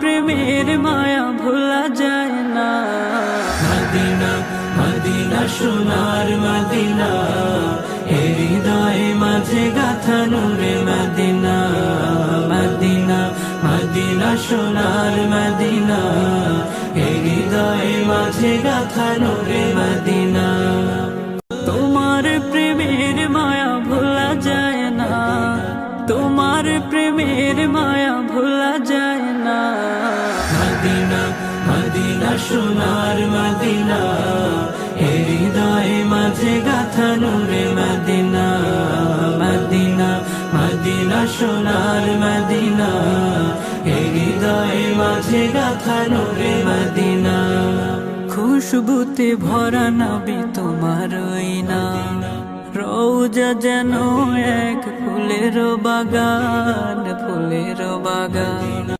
প্রেমের মায়া ভোলা যায় না। মদিনা মদিনা সোনার মদিনা হৃদয়ে মাঝে গাথা নূরে মদিনা। মদিনা মদিনা সোনার মদিনা হৃদয়ে মাঝে গাথা নূরে মদিনা। তোমার প্রেমের মায়া ভোলা যায় না। তোমার প্রেমের মায়া সোনার মদিনা হৃদয়ে মাঝে গাথা নূরে মদিনা মদিনা মদিনা, সোনার মদিনা হৃদয়ে মাঝে গাথা নূরে মদিনা। খুশবুতে ভরা নাবি তোমার না রৌজা যেন এক ফুলের বাগান ফুলের বাগান।